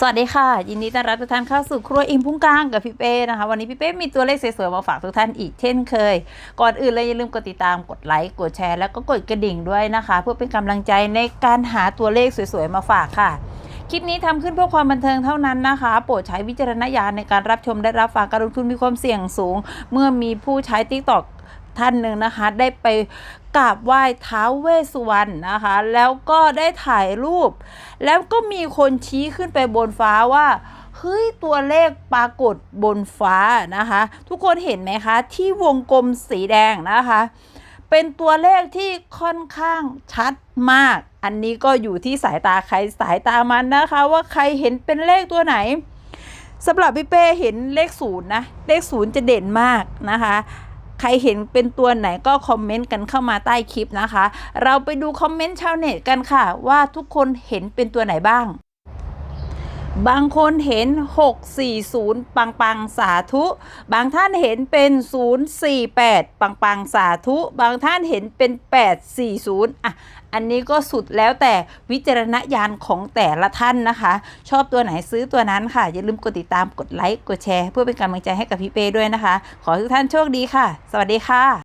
สวัสดีค่ะ ยินดีต้อนรับทุกท่านเข้าสู่ครัวอิมพุ่งกลางกับพี่เป้นะคะ วันนี้พี่เป้มีตัวเลขสวยๆมาฝากทุกท่านอีกเช่นเคย ก่อนอื่นเลยอย่าลืมกดติดตามกดไลค์กดแชร์แล้วก็กดกระดิ่งด้วยนะคะ เพื่อเป็นกำลังใจในการหาตัวเลขสวยๆมาฝากค่ะ คลิปนี้ทำขึ้นเพื่อความบันเทิงเท่านั้นนะคะ โปรดใช้วิจารณญาณในการรับชมได้รับฟังการลงทุนมีความเสี่ยงสูง เมื่อมีผู้ใช้ t ิ k t o k ท่านหนึ่งนะคะ ได้ไปกราบไหว้ท้าวเวสสุวรรณนะคะ แล้วก็ได้ถ่ายรูป แล้วก็มีคนชี้ขึ้นไปบนฟ้าว่าเฮ้ยตัวเลขปรากฏบนฟ้านะคะ ทุกคนเห็นไหมคะ ที่วงกลมสีแดงนะคะ เป็นตัวเลขที่ค่อนข้างชัดมาก อันนี้ก็อยู่ที่สายตาใครสายตามันนะคะ ว่าใครเห็นเป็นเลขตัวไหนสำหรับพี่เป้เห็นเลขศูนย์นะ เลขศูนย์จะเด่นมากนะคะ ใครเห็นเป็นตัวไหนก็คอมเมนต์กันเข้ามาใต้คลิปนะคะ เราไปดูคอมเมนต์ชาวเน็ตกันค่ะ ว่าทุกคนเห็นเป็นตัวไหนบ้าง บางคนเห็น 640 ปังปังสาธุ บางท่านเห็นเป็น 048 ปังปังสาธุ บางท่านเห็นเป็น 840 อะ อันนี้ก็สุดแล้วแต่วิจารณญาณของแต่ละท่านนะคะ ชอบตัวไหนซื้อตัวนั้นค่ะ อย่าลืมกดติดตามกดไลค์ กดแชร์ เพื่อเป็นกำลังใจให้กับพี่เป้ด้วยนะคะ ขอให้ทุกท่านโชคดีค่ะ สวัสดีค่ะ